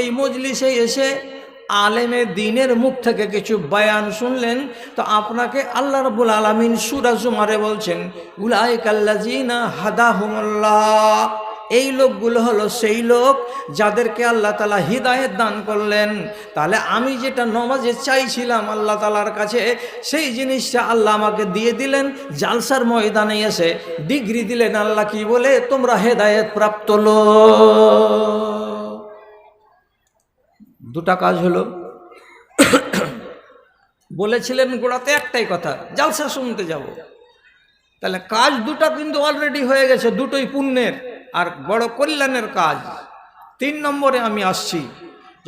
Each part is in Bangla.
এই মজলিসে এসে আলেমে দিনের মুখ থেকে কিছু বয়ান শুনলেন, তো আপনাকে আল্লাহ রবুল আলমিন সুরা জুমারে বলছেন উলাই কাল্লাজিনা হাদাহুমুল্লাহ। এই লোকগুলো হলো সেই লোক যাদেরকে আল্লাহ তালা হৃদায়ত দান করলেন। তাহলে আমি যেটা নমাজে চাইছিলাম আল্লাহ তালার কাছে, সেই জিনিসটা আল্লাহ আমাকে দিয়ে দিলেন। জালসার ময়দানে এসে ডিগ্রি দিলেন আল্লাহ কি বলে, তোমরা হেদায়েত প্রাপ্ত লোক। দুটা কাজ হলো। বলেছিলেন গোড়াতে একটাই কথা, জালসা শুনতে যাব। তাহলে কাজ দুটা কিন্তু অলরেডি হয়ে গেছে, দুটোই পুণ্যের, আর বড় কল্যাণের কাজ। তিন নম্বরে আমি আসছি,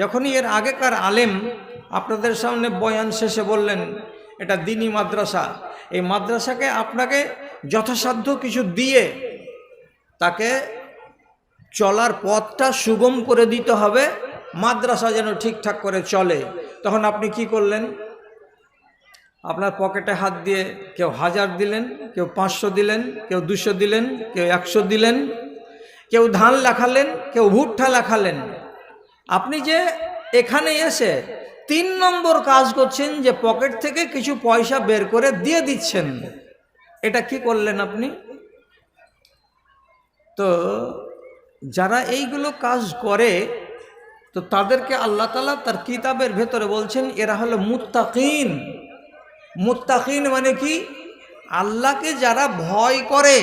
যখনই এর আগেকার আলেম আপনাদের সামনে বয়ান শেষে বললেন, এটা দিনী মাদ্রাসা। এই মাদ্রাসাকে আপনাকে যথাসাধ্য কিছু দিয়ে তাকে চলার পথটা সুগম করে দিতে হবে। মাদ্রাসা যেন ঠিকঠাক করে চলে। তখন আপনি কি করলেন? আপনার পকেটে হাত দিয়ে কেউ হাজার দিলেন, কেউ পাঁচশো দিলেন, কেউ দুশো দিলেন, কেউ একশো দিলেন, কেউ ধান লেখালেন, কেউ ভুট্টা লেখালেন। আপনি যে এখানে এসে তিন নম্বর কাজ করছেন যে পকেট থেকে কিছু পয়সা বের করে দিয়ে দিচ্ছেন। এটা কি করলেন আপনি? তো যারা এইগুলো কাজ করে তো তাদেরকে আল্লাহ তালা তার কিতাবের ভেতরে বলছেন, এরা হলো মুত্তাকিন। মুত্তাকিন মানে কি? আল্লাহকে যারা ভয় করে।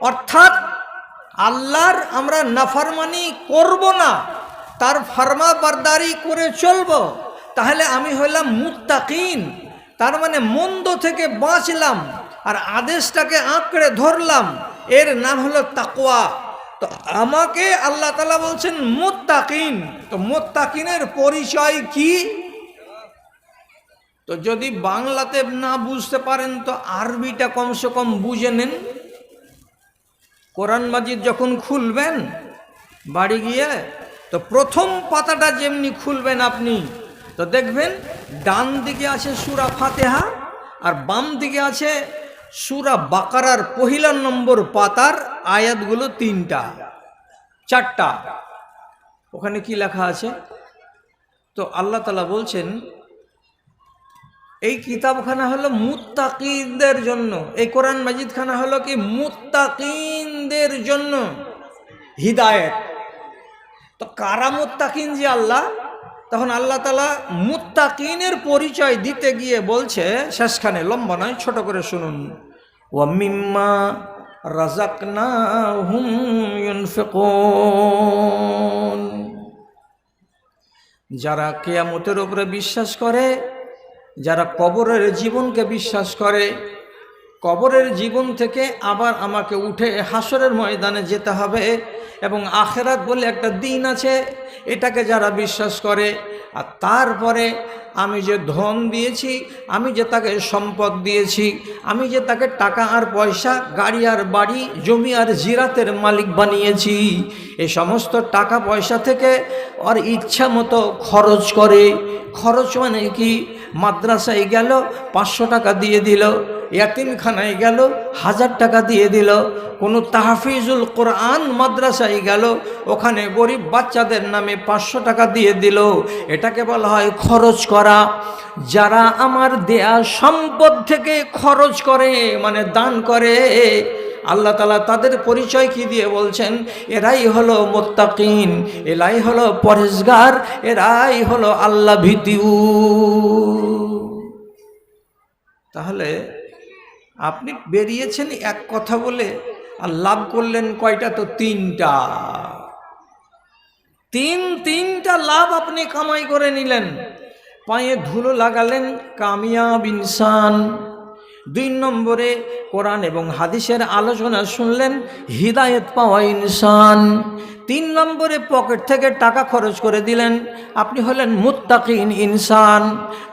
অর্থাৎ আল্লাহর আমরা নাফরমানি করব না, তার ফার্মা বারদারি করে চলব। তাহলে আমি হইলাম মুত্তাকিন। তার মানে মন্দ থেকে বাঁচলাম, আর আদেশটাকে আঁকড়ে ধরলাম। এর নাম হলো তাকওয়া। তো আমাকে আল্লাহ তালা বলছেন, মোত্তাকিন। তো মোত্তাকিনের পরিচয় কি? তো যদি বাংলাতে না বুঝতে পারেন, তো আরবিটা কমসে কম বুঝে নেন। কোরআন মাজিদ যখন খুলবেন বাড়ি গিয়ে, তো প্রথম পাতাটা যেমনি খুলবেন আপনি, তো দেখবেন ডান দিকে আছে সুরা ফাতেহা আর বাম দিকে আছে সুরা বাকারার পহিলা নম্বর পাতার আয়াতগুলো তিনটা, চারটা। ওখানে কি লেখা আছে? তো আল্লাহ তালা বলছেন, এই কিতাবখানা হলো মুত্তাকিনদের জন্য, এই কোরআন মাজিদ খানা হলো কি মুত্তাকিনদের জন্য। হিদায়ত। তো কারা মুত্তাকিন যে আল্লাহ? তখন আল্লাহ তালা মুত্তাকিনের পরিচয় দিতে গিয়ে বলছে, শেষখানে লম্বা নয়, ছোট করে শুনুন। ও মিম্মা রাজাকনা হুম যারা কেয়ামতের উপরে বিশ্বাস করে, যারা কবরের জীবনকে বিশ্বাস করে, কবরের জীবন থেকে আবার আমাকে উঠে হাসরের ময়দানে যেতে হবে এবং আখেরাত বলে একটা দিন আছে, এটাকে যারা বিশ্বাস করে, আর তারপরে আমি যে ধন দিয়েছি, আমি যে তাকে সম্পদ দিয়েছি, আমি যে তাকে টাকা আর পয়সা, গাড়ি আর বাড়ি, জমি আর জিরাতের মালিক বানিয়েছি, এ সমস্ত টাকা পয়সা থেকে ওর ইচ্ছা মতো খরচ করে, খরচ মানে কি? মাদ্রাসায় গেল, পাঁচশো টাকা দিয়ে দিল ইয়াতিমখানায় গেল, হাজার টাকা দিয়ে দিল। কোনো তাহফিজুল কোরআন মাদ্রাসায় গেল, ওখানে গরিব বাচ্চাদের নামে পাঁচশো টাকা দিয়ে দিল। এটাকে বলা হয় খরচ করা। যারা আমার দেয়া সম্পদ থেকে খরচ করে মানে দান করে, আল্লাহ তালা তাদের পরিচয় কি দিয়ে বলছেন? এরাই হলো মোত্তাকিন, এরাই হলো পরেশগার এরাই হলো আল্লাহ ভীতিউ তাহলে আপনি বেরিয়েছেন এক কথা বলে আর লাভ করলেন কয়টা তো তিনটা। তিন তিনটা লাভ আপনি কামাই করে নিলেন। পায়ে ধুলো লাগালেন কামিয়াব ইনসান। দুই নম্বরে কোরআন এবং হাদিসের আলোচনা শুনলেন, হৃদায়ত পাওয়া ইনসান। তিন নম্বরে পকেট থেকে টাকা খরচ করে দিলেন। আপনি হলেন মুত্তাকিন ইনসান।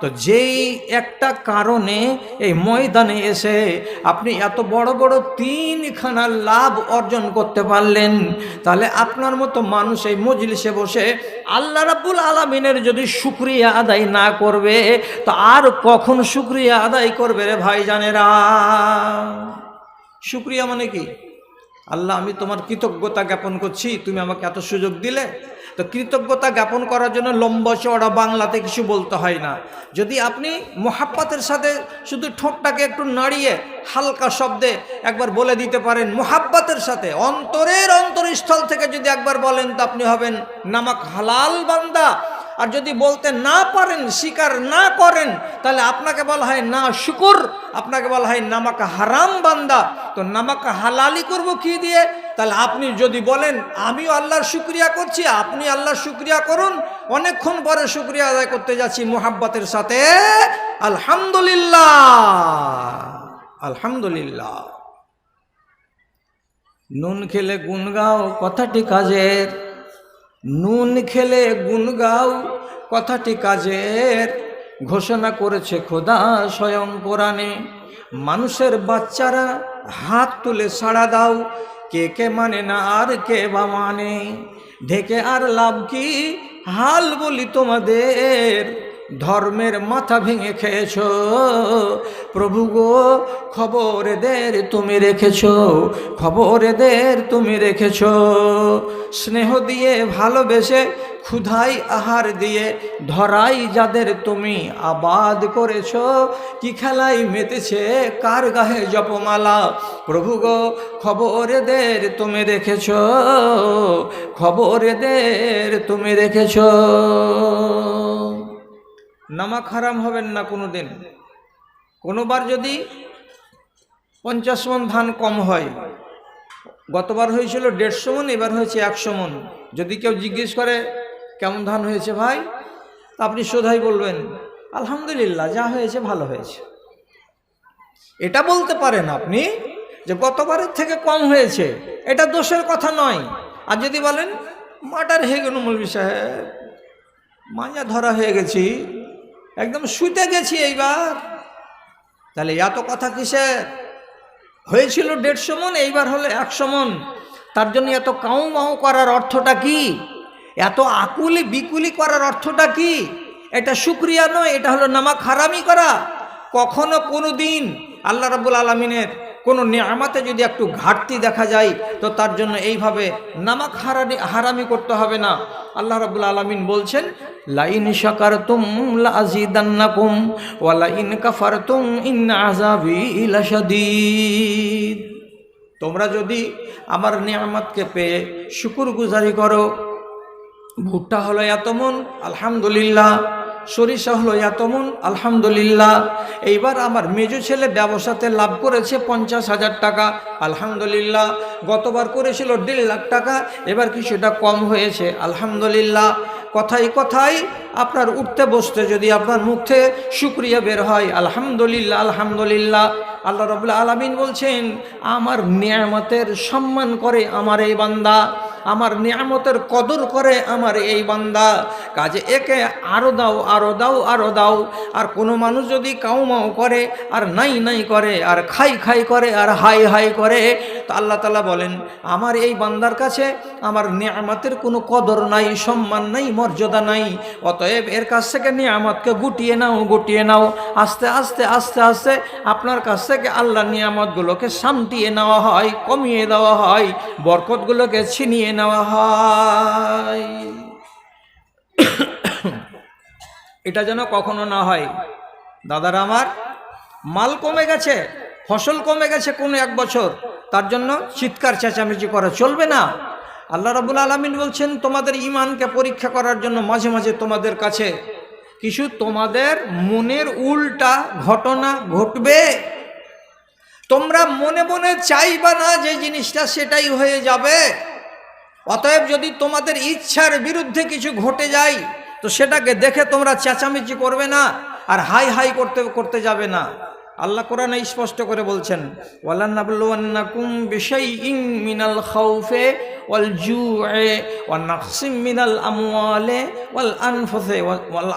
তো যেই একটা কারণে এই ময়দানে এসে আপনি এত বড় বড় তিনখানা লাভ অর্জন করতে পারলেন, তাহলে আপনার মতো মানুষ এই মজলিসে বসে আল্লাহ রাব্বুল আলমিনের যদি শুক্রিয়া আদায় না করবে, তো আর কখন শুক্রিয়া আদায় করবে রে ভাই জানেরা শুক্রিয়া মানে কি? আল্লাহ, আমি তোমার কৃতজ্ঞতা জ্ঞাপন করছি, তুমি আমাকে এত সুযোগ দিলে। তো কৃতজ্ঞতা জ্ঞাপন করার জন্য লম্বা চড়া বাংলাতে কিছু বলতে হয় না। যদি আপনি মোহাব্বতের সাথে শুধু ঠোঁটটাকে একটু নাড়িয়ে হালকা শব্দে একবার বলে দিতে পারেন, মোহাব্বতের সাথে, অন্তরের অন্তরস্থল থেকে যদি একবার বলেন তো আপনি হবেন নামাক হালাল বান্দা। আর যদি বলতে না পারেন, স্বীকার না করেন, তাহলে আপনাকে বলা হয় না শুকুর, আপনাকে বলা হয় নামাকা হারাম বান্দা। তো নামাকা হালালি করব কি দিয়ে? তাহলে আপনি যদি বলেন, আমিও আল্লাহর শুক্রিয়া করছি, আপনি আল্লাহর শুক্রিয়া করুন। অনেকক্ষণ পরে শুক্রিয়া আদায় করতে যাচ্ছি মোহাব্বতের সাথে। আলহামদুলিল্লাহ আলহামদুলিল্লাহ। নুন খেলে গুন গাও, কথাটি কাজের। নুন খেলে গুন গাও, কথাটি কাজের ঘোষণা করেছে খোদা স্বয়ং কোরআনে মানুষের বাচ্চারা হাত তুলে সাড়া দাও, কে কে মানে না আর কে বা মানে। ঢেকে আর লাভ কি? হাল বলি তোমাদের। ধর্মের মাথা ভেঙে খেয়েছ। প্রভু গো খবর এদের তুমি রেখেছ খবর এদের তুমি রেখেছ। স্নেহ দিয়ে, ভালোবেসে, ক্ষুধাই আহার দিয়ে, ধরাই যাদের তুমি আবাদ করেছ। কি খেলাই মেতেছে, কার গাহে জপমালা? প্রভু গো খবর এদের তুমি রেখেছ খবর এদের তুমি রেখেছ। নামাক হারাম হবেন না কোনো দিন কোনোবার যদি পঞ্চাশ মন ধান কম হয়, গতবার হয়েছিল দেড়শো মন, এবার হয়েছে একশো মন। যদি কেউ জিজ্ঞেস করে, কেমন ধান হয়েছে ভাই? তা আপনি সোধাই বলবেন, আলহামদুলিল্লাহ, যা হয়েছে ভালো হয়েছে। এটা বলতে পারেন আপনি যে গতবারের থেকে কম হয়েছে, এটা দোষের কথা নয়। আর যদি বলেন, মাটার হয়ে গেল মৌলবি সাহেব মায়া ধরা হয়ে গেছি। একদম শুতে গেছি এইবার। তাহলে এত কথা কিসের? হয়েছিল দেড়শো মন, এইবার হলো একশো মন। তার জন্য এত কাউ মাউ করার অর্থটা কি? এত আকুলি বিকুলি করার অর্থটা কি? এটা শুক্রিয়া নয়, এটা হলো নামাক হারামি করা। কখনো কোনো দিন আল্লাহ রাবুল আলমিনের কোনো নিয়ামাতে যদি একটু ঘাটতি দেখা যায়, তো তার জন্য এইভাবে নামাক হারানি হারামি করতে হবে না। আল্লাহ রাবুল আলমিন বলছেন লাইন সাকার তুম লাজিদান্নাকুম ওয়া লাইন কাফার তুম ইন আজাবি লাশাদীদ। তোমরা যদি আমার নিয়ামতকে পেয়ে শুকুর গুজারি করো, ভুট্টা হলো এত মন আলহামদুলিল্লাহ। সরিষা হলো এত মন আলহামদুলিল্লাহ। এইবার আমার মেজো ছেলে ব্যবসাতে লাভ করেছে পঞ্চাশ হাজার টাকা, আলহামদুলিল্লাহ। গতবার করেছিল দেড় লাখ টাকা, এবার কিছুটা কম হয়েছে, আলহামদুলিল্লাহ। কথাই কথাই আপনার উঠতে বসতে যদি আপনার মুখ শুক্রিয়া বের হয়, আলহামদুলিল্লাহ আলহামদুলিল্লাহ। আল্লাহ রবুল্লা আলমিন বলছেন, আমার নিয়ামতের সম্মান করে আমার এই বান্দা, আমার নিয়ামতের কদর করে আমার এই বান্দা। কাজে একে আরও দাও আরও দাও আরও দাও। আর কোনো মানুষ যদি কাউ মাও করে, আর নাই নাই করে, আর খাই খাই করে, আর হাই হাই করে, তো আল্লাহ তালা বলেন, আমার এই বান্দার কাছে আমার নিয়ামতের কোনো কদর নাই, সম্মান নাই, মর্যাদা নাই। অতএব এর কাছ থেকে নিয়ামতকে গুটিয়ে নাও গুটিয়ে নাও। আস্তে আস্তে আস্তে আস্তে আপনার কাছ থেকে আল্লাহ নিয়ামতগুলোকে সামটিয়ে নেওয়া হয়, কমিয়ে দেওয়া হয়, বরকতগুলোকে ছিনিয়ে নেওয়া হয়। এটা যেন কখনো না হয়। দাদারা আমার, মাল কমে গেছে, ফসল কমে গেছে কোনো এক বছর। তার জন্য চিৎকার চেঁচামেচি করা চলবে না। আল্লাহ রাবুল আলমিন বলছেন, তোমাদের ইমানকে পরীক্ষা করার জন্য মাঝে মাঝে তোমাদের কাছে। কিছু তোমাদের মনের উল্টা ঘটনা ঘটবে। তোমরা মনে মনে চাইবা না যে জিনিসটা সেটাই হয়ে যাবে। অতএব যদি তোমাদের ইচ্ছার বিরুদ্ধে কিছু ঘটে যায় তো সেটাকে দেখে তোমরা চেঁচামেচি করবে না আর হাই হাই করতে করতে যাবে না। আল্লাহ কোরআনে স্পষ্ট করে বলছেন মিনাল ওয়াল মিনাল ওয়াল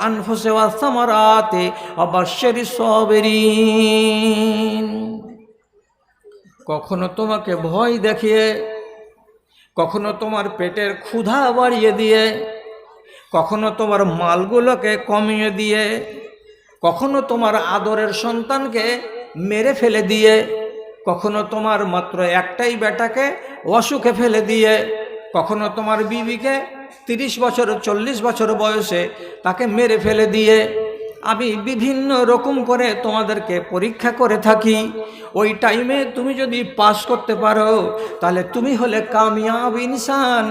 কখনো তোমাকে ভয় দেখিয়ে, কখনো তোমার পেটের ক্ষুধা বাড়িয়ে দিয়ে কখনো তোমার মালগুলোকে কমিয়ে দিয়ে, কখনো তোমার আদরের সন্তানকে মেরে ফেলে দিয়ে, কখনো তোমার মাত্র একটাই বেটাকে অসুখে ফেলে দিয়ে, কখনো তোমার বিবিকে তিরিশ বছর, চল্লিশ বছর বয়সে তাকে মেরে ফেলে দিয়ে আমি বিভিন্ন রকম করে তোমাদেরকে পরীক্ষা করে থাকি। ওই টাইমে তুমি যদি পাশ করতে পারো, তাহলে তুমি হলে কামিয়াব ইনসান।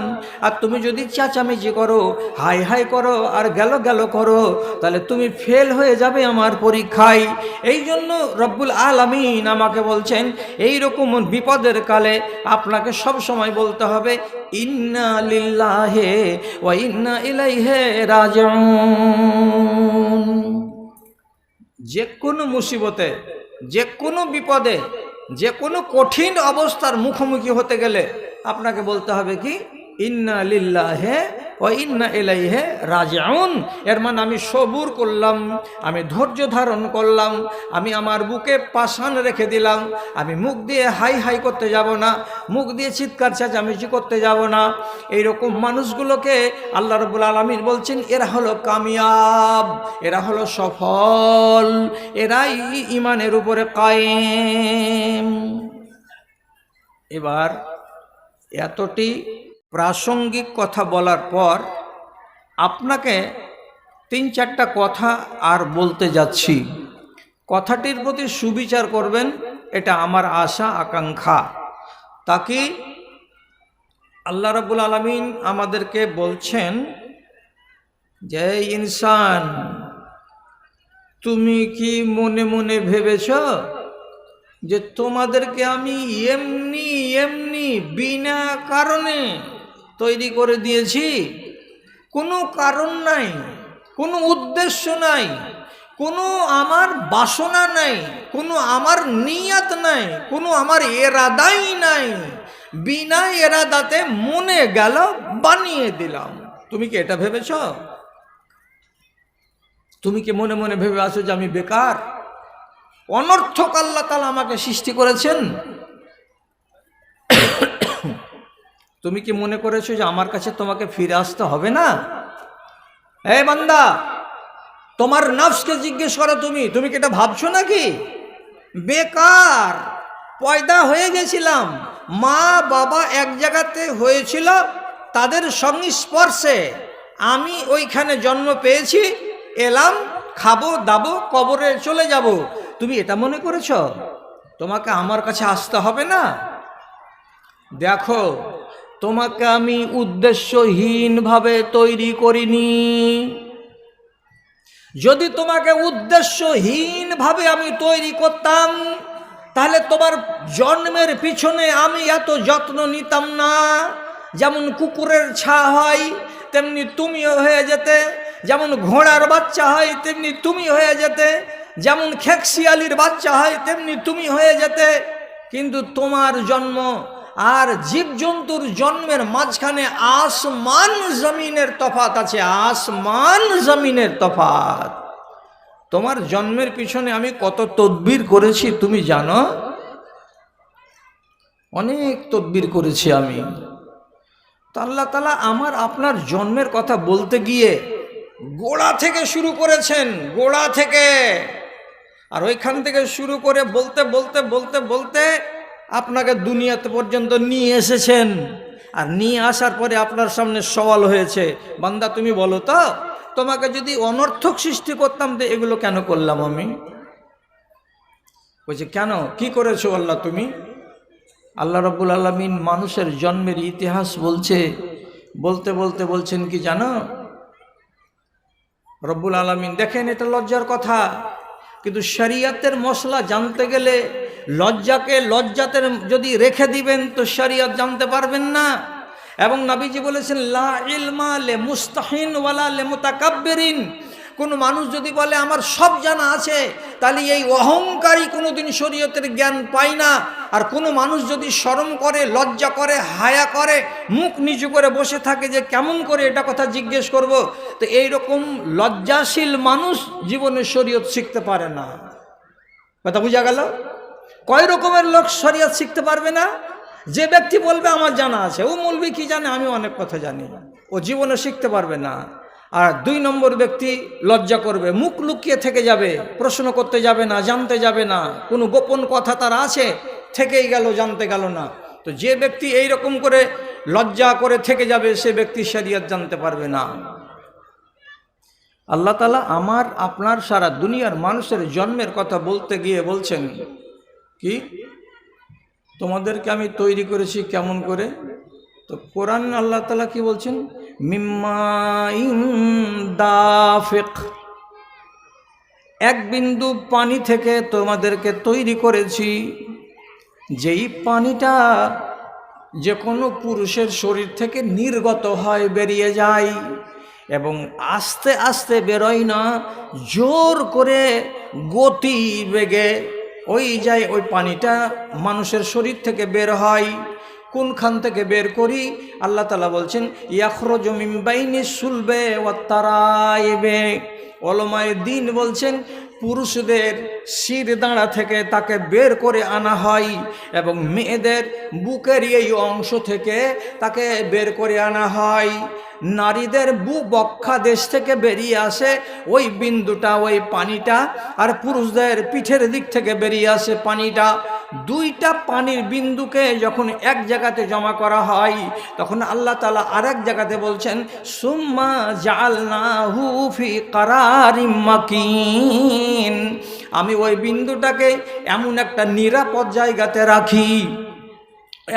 আর তুমি যদি চেঁচামেচি করো, হাই হাই করো, আর গেল গেল করো, তাহলে তুমি ফেল হয়ে যাবে আমার পরীক্ষায়। এই জন্য রব্বুল আলামিন আমাকে বলছেন, এই রকম বিপদের কালে আপনাকে সব সময় বলতে হবে, ইন্না লিল্লাহে ওয়া ইন্না ইলাইহে রাজিউন। যে কোনো মুসিবতে যে কোনো বিপদে যে কোনো কঠিন অবস্থার মুখোমুখি হতে গেলে আপনাকে বলতে হবে কি? ইন্না লিল্লাহে ও ইন্না এলাইহে রাজাউন। এর মানে আমি সবুর করলাম, আমি ধৈর্য ধারণ করলাম, আমি আমার বুকে পাশান রেখে দিলাম, আমি মুখ দিয়ে হাই হাই করতে যাব না, মুখ দিয়ে চিৎকার চেঁচামেচি করতে যাব না। এই রকম মানুষগুলোকে আল্লাহ রবুল আলমিন বলছেন, এরা হলো কামিয়াব, এরা হলো সফল, এরাই ইমানের উপরে কায়েম। এবার এতটি প্রাসঙ্গিক কথা বলার পর আপনাকে তিন চারটা কথা আর বলতে যাচ্ছি। কথাটির প্রতি সুবিচার করবেন, এটা আমার আশা, আকাঙ্ক্ষা। তাকে আল্লাহ রাবুল আলমিন আমাদেরকে বলছেন যে ইনসান, তুমি কি মনে মনে ভেবেছ যে তোমাদেরকে আমি এমনি এমনি বিনা কারণে তৈরি করে দিয়েছি। কোনো কারণ নাই, কোনো উদ্দেশ্য নাই, কোনো আমার বাসনা নাই, কোনো আমার নিয়াত নাই, কোনো আমার এরাদাই নাই। বিনা এরাদাতে মনে গেল, বানিয়ে দিলাম। তুমি কি এটা ভেবেছ? তুমি কি মনে মনে ভেবে আছো যে আমি বেকার? অনর্থক আল্লাহ তালা আমাকে সৃষ্টি করেছেন। তুমি কি মনে করেছ যে আমার কাছে তোমাকে ফিরে আসতে হবে না? এই বান্দা, তোমার নফসকে জিজ্ঞেস করো তুমি। তুমি কি এটা ভাবছ নাকি? বেকার, পয়দা হয়ে গেছিলাম। মা, বাবা এক জায়গাতে হয়েছিল তাদের সংস্পর্শে। আমি ওইখানে জন্ম পেয়েছি, এলাম, খাব, দাবো, কবরে চলে যাব। তুমি এটা মনে করেছ? তোমাকে আমার কাছে আসতে হবে না? দেখো তোমাকে আমি উদ্দেশ্যহীনভাবে তৈরি করিনি। যদি তোমাকে উদ্দেশ্যহীনভাবে আমি তৈরি করতাম, তাহলে তোমার জন্মের পিছনে আমি এত যত্ন নিতাম না। যেমন কুকুরের ছা হয়, তেমনি তুমিও হয়ে যেতে। যেমন ঘোড়ার বাচ্চা হয়, তেমনি তুমি হয়ে যেতে। যেমন খেকশিয়ালির বাচ্চা হয়, তেমনি তুমি হয়ে যেতে। কিন্তু তোমার জন্ম আর জীবজন্তুর জন্মের মাঝখানে আসমান জমিনের তফাত আছে, আসমান জমিনের তফাত। তোমার জন্মের পিছনে আমি কত তদবির করেছি তুমি জানো? অনেক তদবির করেছি আমি। তা আল্লাহ তালা আমার আপনার জন্মের কথা বলতে গিয়ে গোড়া থেকে শুরু করেছেন, গোড়া থেকে। আর ওইখান থেকে শুরু করে বলতে বলতে বলতে বলতে আপনাকে দুনিয়াতে পর্যন্ত নিয়ে এসেছেন। আর নিয়ে আসার পরে আপনার সামনে সওয়াল হয়েছে, বান্দা, তুমি বলো তো, তোমাকে যদি অনর্থক সৃষ্টি করতাম তো এগুলো কেন করলাম আমি? বলছে, কেন? কি করেছ আল্লাহ তুমি? আল্লাহ রব্বুল আলমিন মানুষের জন্মের ইতিহাস বলছে, বলতে বলতে বলছেন কি জানো? রব্বুল আলমিন, দেখেন এটা লজ্জার কথা, কিন্তু শরিয়াতের মশলা জানতে গেলে লজ্জাকে লজ্জাতের যদি রেখে দিবেন, তো শরিয়ত জানতে পারবেন না। এবং নাবিজি বলেছেন, লা ইলমা লে মুস্তাহিন ওয়ালা লে মুতাকাব্বিরিন। কোনো মানুষ যদি বলে, আমার সব জানা আছে তাহলে এই অহংকারী কোনো দিন শরীয়তের জ্ঞান পায় না। আর কোনো মানুষ যদি শরম করে, লজ্জা করে, হায়া করে, মুখ নিচু করে বসে থাকে যে, কেমন করে এটা কথা জিজ্ঞেস করব? তো এই রকম লজ্জাশীল মানুষ জীবনে শরীয়ত শিখতে পারে না। কথা বোঝা গেল? কয় রকমের লোক শরীয়ত শিখতে পারবে না? যে ব্যক্তি বলবে, আমার জানা আছে। ও মূলবি কি জানে? আমি অনেক কথা জানি। ও জীবনে শিখতে পারবে না। আর দুই নম্বর ব্যক্তি লজ্জা করবে। মুখ লুকিয়ে থেকে যাবে, প্রশ্ন করতে যাবে না, জানতে যাবে না। কোনো গোপন কথা তার আছে, থেকেই গেল, জানতে গেল না। তো যে ব্যক্তি এই রকম করে লজ্জা করে থেকে যাবে, সে ব্যক্তি শরিয়ত জানতে পারবে না। আল্লাহ তালা আমার, আপনার সারা দুনিয়ার মানুষের জন্মের কথা বলতে গিয়ে বলছেন কি? তোমাদেরকে আমি তৈরি করেছি কেমন করে? তো কোরআন আল্লাহ তালা কি বলছেন? দাফিক। এক বিন্দু পানি থেকে তোমাদেরকে তৈরি করেছি। যেই পানিটা যে কোনো পুরুষের শরীর থেকে নির্গত হয়, বেরিয়ে যায় এবং আস্তে আস্তে বেরোয় না, জোর করে গতি বেগে ওই যায় ওই পানিটা মানুষের শরীর থেকে বের হয়। কোনখান থেকে বের করি? আল্লাহ তালা বলছেন ইয়াখর জমিন বাইনি সুলবে ও তারাইবে। অলমায় দিন বলছেন, পুরুষদের শির দাঁড়া থেকে তাকে বের করে আনা হয় এবং মেয়েদের বুকের এই অংশ থেকে তাকে বের করে আনা হয়। নারীদের বু বক্ষা দেশ থেকে বেরিয়ে আসে, ওই বিন্দুটা, ওই পানিটা, আর পুরুষদের পিঠের দিক থেকে বেরিয়ে আসে পানিটা। দুইটা পানির বিন্দুকে যখন এক জায়গাতে জমা করা হয়, তখন আল্লাহ তালা আরেক জায়গাতে বলছেন, সুম্মা জাল না হুফি কারারিমাকিন আমি ওই বিন্দুটাকে এমন একটা নিরাপদ জায়গাতে রাখি।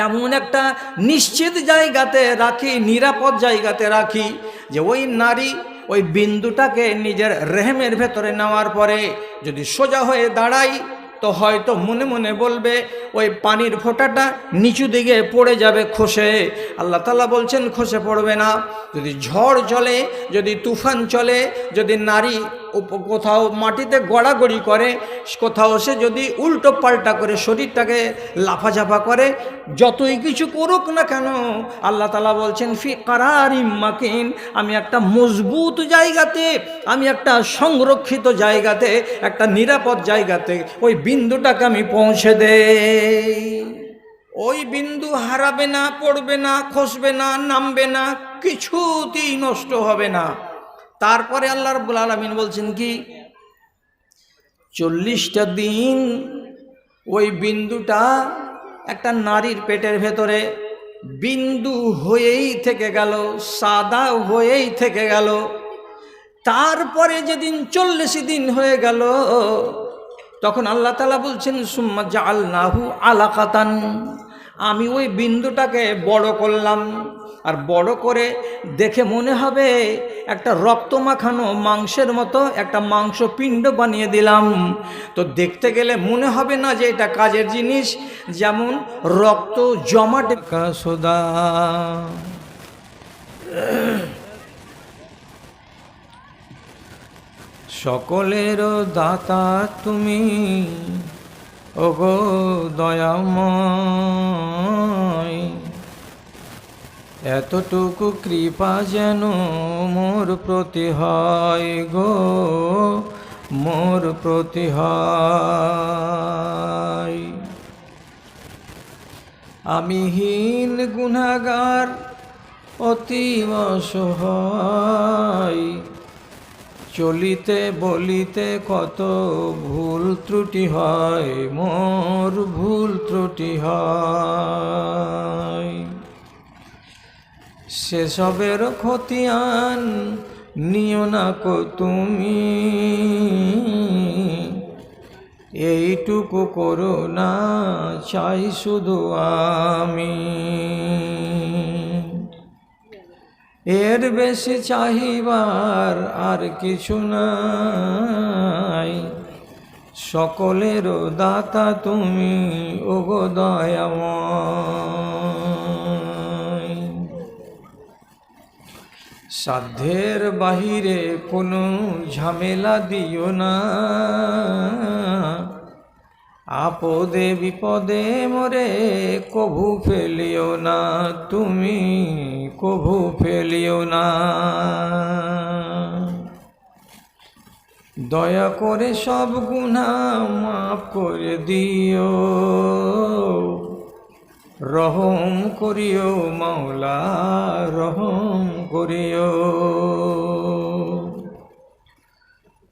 এমন একটা নিশ্চিত জায়গাতে রাখি, নিরাপদ জায়গাতে রাখি যে ওই নারী ওই বিন্দুটাকে নিজের রেহেমের ভেতরে নেওয়ার পরে যদি সোজা হয়ে দাঁড়াই তো হয়তো মনে মনে বলবে, ওই পানির ফোঁটাটা নিচু দিকে পড়ে যাবে খসে। আল্লাহ তালা বলছেন, খসে পড়বে না। যদি ঝড় চলে, যদি তুফান চলে, যদি নারী কোথাও মাটিতে গড়াগড়ি করে, কোথাও সে যদি উল্টো পাল্টা করে শরীরটাকে লাফাঝাফা করে, যতই কিছু করুক না কেন, আল্লাহ তালা বলছেন, ফি কারার ইম্মাকিন আমি একটা মজবুত জায়গাতে, আমি একটা সংরক্ষিত জায়গাতে, একটা নিরাপদ জায়গাতে ওই বিন্দুটাকে আমি পৌঁছে দেই। ওই বিন্দু হারাবে না, পড়বে না, খসবে না, নামবে না, কিছুতেই নষ্ট হবে না। তারপরে আল্লাহ রব্বুল আলমিন বলছেন কি? চল্লিশটা দিন ওই বিন্দুটা একটা নারীর পেটের ভেতরে বিন্দু হয়েই থেকে গেল, সাদা হয়েই থেকে গেল। তারপরে যেদিন চল্লিশ দিন হয়ে গেল, তখন আল্লাহ তালা বলছেন, সুম্মা জাল নাহু আলাকাতান। আমি ওই বিন্দুটাকে বড় করলাম। আর বড় করে দেখে মনে হবে একটা রক্ত মাখানো মাংসের মতো একটা মাংস পিণ্ড বানিয়ে দিলাম। তো দেখতে গেলে মনে হবে না যে এটা কাজের জিনিস। যেমন রক্ত জমাটে কাসোদা সকলেরও দাতা তুমি। ওগো দয়াময়, এতটুকু কৃপা যেন মোর প্রতি হয় গো, মোর প্রতি হয়। আমি হীন গুণাগার, অতি অসহায় চলিতে বলিতে কত ভুল ত্রুটি হয়, মোর ভুল ত্রুটি হয়। সেসবের খতিয়ান নিও না কো তুমি, এইটুকু করো না, চাই শুধু আমি। এর বেশি চাহিবার আর কিছু নাই। সকলের দাতা তুমি, ওগো দয়াময়। সাধ্যের বাহিরে কোনো ঝামেলা দিও না। আপদে বিপদে মরে কভু ফেলিও না, তুমি কভু ফেলিও না। দয়া করে সব গুণা মাফ করে দিও। রহম করিও মাওলা, রহম করিও।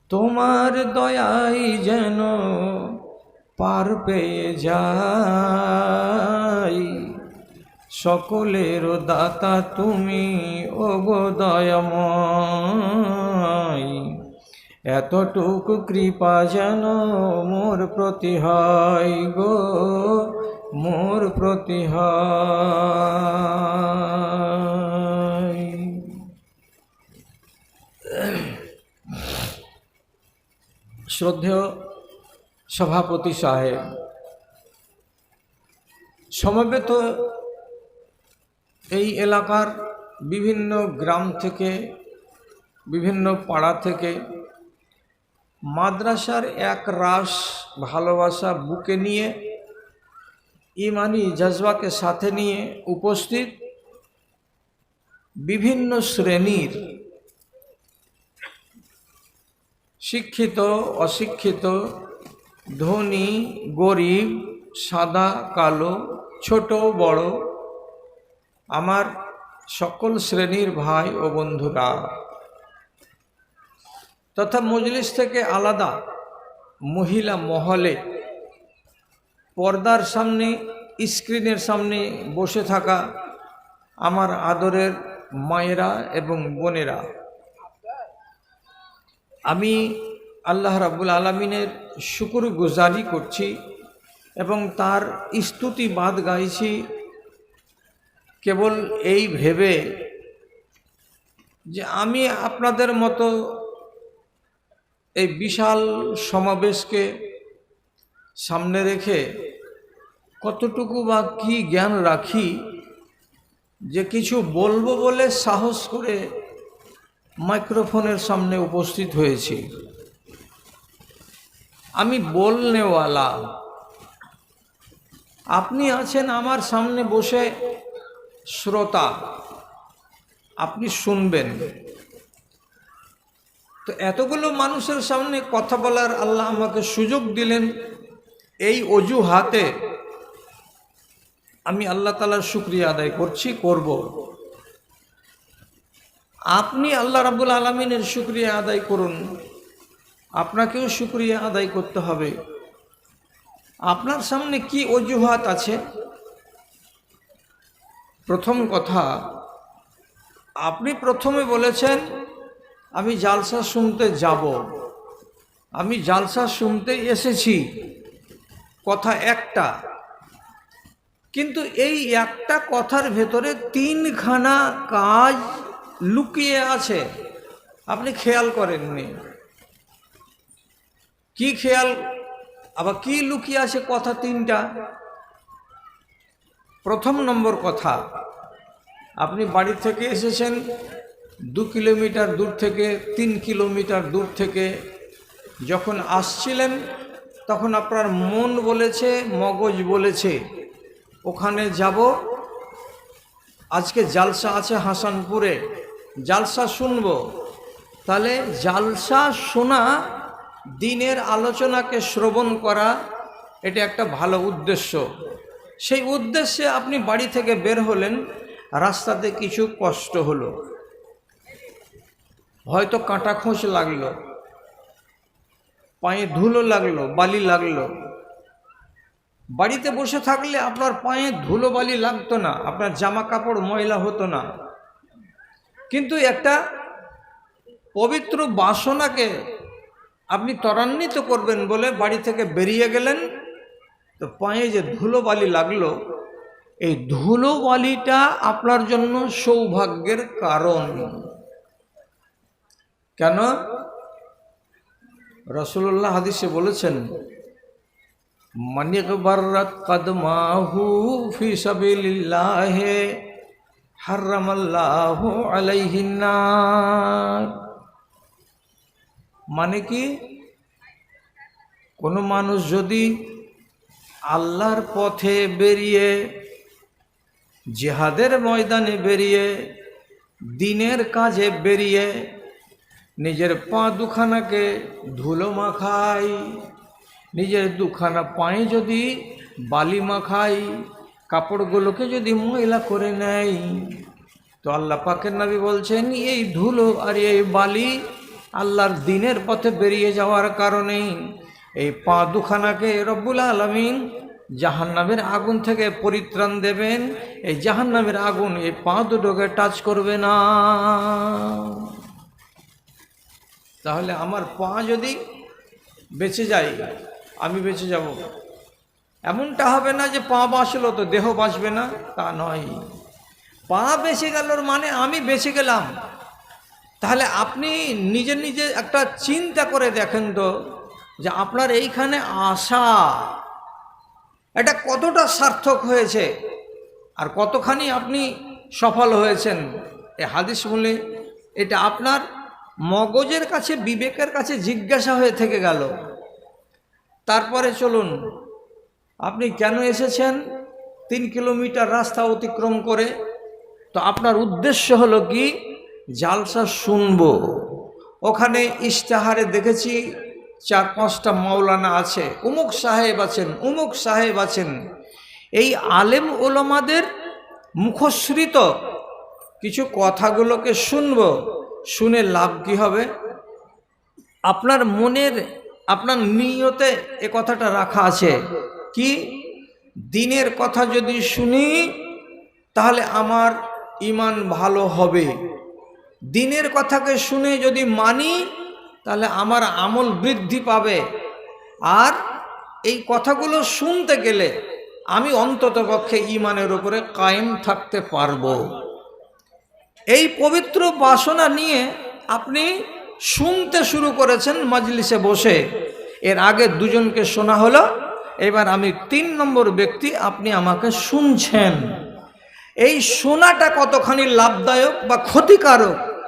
তোমার দয়াই যেন পার পেয়ে যাই। সকলের দাতা তুমি ও গো দয়াময়। এতটুকু কৃপা যেন মোর প্রতি হয় গো, মোর প্রতি শ্রদ্ধেয় সভাপতি সাহেব, সমবেত এই এলাকার বিভিন্ন গ্রাম থেকে, বিভিন্ন পাড়া থেকে মাদ্রাসার এক রাস ভালোবাসা বুকে নিয়ে, ইমানি জজবাকে সাথে নিয়ে উপস্থিত বিভিন্ন শ্রেণির শিক্ষিত, অশিক্ষিত ধনী, গরিব, সাদা, কালো, ছোট, বড়, আমার সকল শ্রেণির ভাই ও বন্ধুরা। তথা মজলিস থেকে আলাদা মহিলা মহলে পর্দার সামনে, স্ক্রিনের সামনে বসে থাকা আমার আদরের মায়েরা এবং বোনেরা। আমি আল্লাহ রাবুল আলমিনের শুকুর গুজারি করছি এবং তার স্তুতি বাদ গাইছি। কেবল এই ভেবে যে আমি আপনাদের মতো এই বিশাল সমাবেশকে সামনে রেখে কতটুকু বা কি জ্ঞান রাখি যে কিছু বলব বলে সাহস করে মাইক্রোফোনের সামনে উপস্থিত হয়েছি। আমি বলনেওয়ালা। আপনি আছেন আমার সামনে বসে শ্রোতা। আপনি শুনবেন। তো এতগুলো মানুষের সামনে কথা বলার আল্লাহ আমাকে সুযোগ দিলেন এই অজুহাতে। আমি আল্লাহ তালার শুক্রিয়া আদায় করছি, করব। আপনি আল্লাহ রাবুল আলমিনের শুক্রিয়া আদায় করুন। আপনাকেও শুক্রিয়া আদায় করতে হবে। আপনার সামনে কি অজুহাত আছে? প্রথম কথা, আপনি প্রথমে বলেছেন, আমি জালসা শুনতে যাব। আমি জালসা শুনতে এসেছি। কথা একটা। কিন্তু এই একটা কথার ভেতরে তিনখানা কাজ লুকিয়ে আছে। আপনি খেয়াল করেননি। কি খেয়াল? আবার কি লুকিয়ে আছে কথা তিনটা? প্রথম নম্বর কথা, আপনি বাড়ি থেকে এসেছেন, দু কিলোমিটার দূর থেকে, তিন কিলোমিটার দূর থেকে। যখন আসছিলেন, তখন আপনার মন বলেছে, মগজ বলেছে, ওখানে যাব। আজকে জালসা আছে হাসানপুরে, জালসা শুনব। তাহলে জালসা শোনা দিনের আলোচনাকে শ্রবণ করা, এটা একটা ভালো উদ্দেশ্য। সেই উদ্দেশ্যে আপনি বাড়ি থেকে বের হলেন, রাস্তাতে কিছু কষ্ট হলো। হয়তো কাঁটা খোঁচ লাগল, পায়ে ধুলো লাগল, বালি লাগল। বাড়িতে বসে থাকলে আপনার পায়ে ধুলো, বালি লাগতো না, আপনার জামা কাপড় ময়লা হতো না। কিন্তু একটা পবিত্র বাসনাকে আপনি ত্বরান্বিত করবেন বলে বাড়ি থেকে বেরিয়ে গেলেন। তো পায়ে যে ধুলো বালি লাগল, এই ধুলো বালিটা আপনার জন্য সৌভাগ্যের কারণ। কেন? রসুল্লাহ হাদিসে বলেছেন মানিক বার্রাত কদমাহু ফি সাবিলিল্লাহে হারামাল্লাহু মানে কি? কোনো মানুষ যদি আল্লাহর পথে বেরিয়ে জেহাদের ময়দানে বেরিয়ে দিনের কাজে বেরিয়ে নিজের পা দুখানাকে ধুলো মাখাই নিজের দুখানা পায়ে যদি বালি মাখাই কাপড়গুলোকে যদি ময়লা করে নেয়, তো আল্লাহ পাকের নবী বলছেন, এই ধুলো আর এই বালি আল্লাহর দিনের পথে বেরিয়ে যাওয়ার কারণে এই পা দুখানাকে রব্বুল আলমিন জাহান্নামের আগুন থেকে পরিত্রাণ দেবেন। এই জাহান্নামের আগুন এই পা দুটোকে টাচ করবে না। তাহলে আমার পা যদি বেঁচে যায়, আমি বেঁচে যাব। এমনটা হবে না যে পা বাঁচলো তো দেহ বাঁচবে না, তা নয়। পা বেঁচে গেল মানে আমি বেঁচে গেলাম। তাহলে আপনি নিজে নিজে একটা চিন্তা করে দেখেন তো যে আপনার এইখানে আসা এটা কতটা সার্থক হয়েছে আর কতখানি আপনি সফল হয়েছেন। এ হাদিস বলে এটা আপনার মগজের কাছে, বিবেকের কাছে জিজ্ঞাসা হয়ে থেকে গেল। তারপরে চলুন, আপনি কেন এসেছেন? তিন কিলোমিটার রাস্তা অতিক্রম করে। তো আপনার উদ্দেশ্য হলো কি? জালসা শুনব। ওখানে ইশতেহারে দেখেছি চার পাঁচটা মাওলানা আছে। উমুক সাহেব আছেন, উমুক সাহেব আছেন। এই আলেম ওলমাদের মুখশ্রিত কিছু কথাগুলোকে শুনব, শুনে লাভ কি হবে? আপনার মনের, আপনার নিয়তে এ কথাটা রাখা আছে। কি? দিনের কথা যদি শুনি, তাহলে আমার ইমান ভালো হবে। দিনের কথাকে শুনে যদি মানি, তাহলে আমার আমল বৃদ্ধি পাবে। আর এই কথাগুলো শুনতে গেলে আমি অন্তত পক্ষে ইমানের উপরে কায়েম থাকতে পারব। এই পবিত্র বাসনা নিয়ে আপনি শুনতে শুরু করেছেন মাজলিসে বসে। এর আগে দুজনকে শোনা হলো, এবার আমি তিন নম্বর ব্যক্তি আপনি আমাকে শুনছেন। এই শোনাটা কতখানি লাভদায়ক বা ক্ষতিকারক?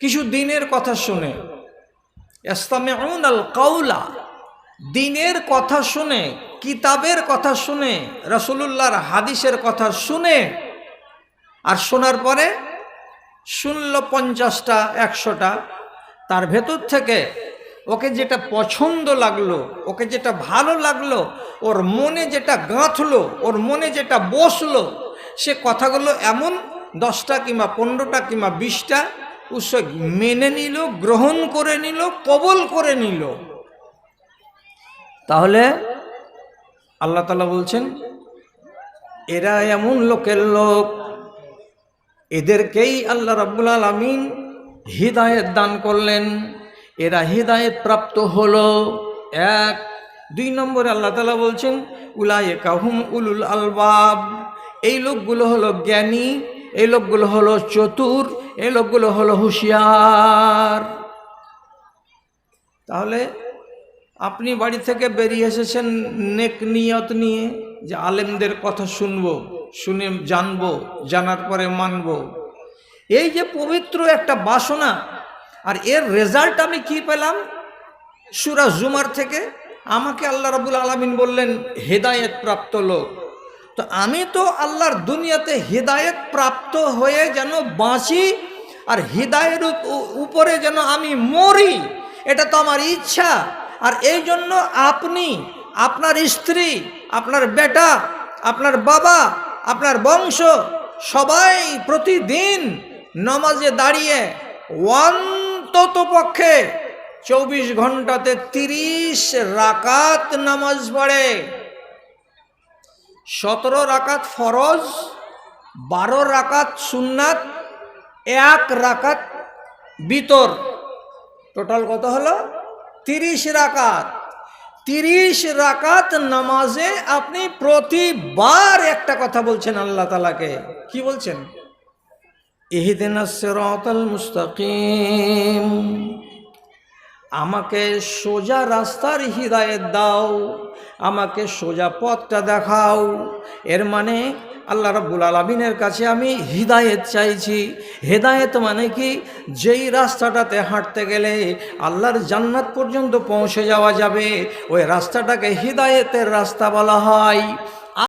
কিছু দিনের কথা শুনে। আল কাউলা দিনের কথা শুনে, কিতাবের কথা শুনে, রসুলুল্লাহর হাদিসের কথা শুনে, আর শোনার পরে শুনল পঞ্চাশটা, একশোটা। তার ভেতর থেকে ওকে যেটা পছন্দ লাগল, ওকে যেটা ভালো লাগল, ওর মনে যেটা গাঁথলো, ওর মনে যেটা বসল, সে কথাগুলো এমন দশটা কিংবা পনেরোটা কিংবা বিশটা উৎস মেনে নিল, গ্রহণ করে নিল, কবল করে নিল। তাহলে আল্লাহ তালা বলছেন, এরা এমন লোকের লোক, এদেরকেই আল্লাহ রাব্বুল আলমিন হৃদায়ত দান করলেন। এরা হৃদায়ত প্রাপ্ত হলো। এক, দুই নম্বরে আল্লাহ তালা বলছেন উলায়ে কাহুম উলুল আলবাব। এই লোকগুলো হলো জ্ঞানী এই লোকগুলো হলো চতুর, এই লোকগুলো হলো হুঁশিয়ার। তাহলে আপনি বাড়ি থেকে বেরিয়ে এসেছেন নেক নিয়ত নিয়ে যে আলেমদের কথা শুনব, শুনে জানব, জানার পরে মানব। এই যে পবিত্র একটা বাসনা, আর এর রেজাল্ট আমি কি পেলাম? সুরা জুমার থেকে আমাকে আল্লাহ রাবুল আলমিন বললেন হেদায়েত প্রাপ্ত লোক। তো আমি তো আল্লাহর দুনিয়াতে হৃদায়ত প্রাপ্ত হয়ে যেন বাঁচি আর হৃদায়ের উপরে যেন আমি মরি, এটা তো আমার ইচ্ছা। আর এই জন্য আপনি, আপনার স্ত্রী, আপনার বেটা, আপনার বাবা, আপনার বংশ, সবাই প্রতিদিন নমাজে দাঁড়িয়ে অন্তত পক্ষে চব্বিশ ঘন্টাতে তিরিশ রাকাত নামাজ পড়ে। সতেরো রাকাত ফরজ, বারো রাকাত সুন্নাত, এক রাকাত বিতর। টোটাল কত হলো? তিরিশ রাকাত। তিরিশ রাকাত নামাজে আপনি প্রতিবার একটা কথা বলছেন আল্লাহ তালাকে কি বলছেন? ইহিদিন মুস্তাকিম। আমাকে সোজা রাস্তার হৃদায়ত দাও। আমাকে সোজা পথটা দেখাও। এর মানে আল্লাহ রব্বুল আলমিনের কাছে আমি হৃদায়ত চাইছি। হেদায়েত মানে কি? যেই রাস্তাটাতে হাঁটতে গেলে আল্লাহর জান্নাত পর্যন্ত পৌঁছে যাওয়া যাবে, ওই রাস্তাটাকে হৃদায়তের রাস্তা বলা হয়।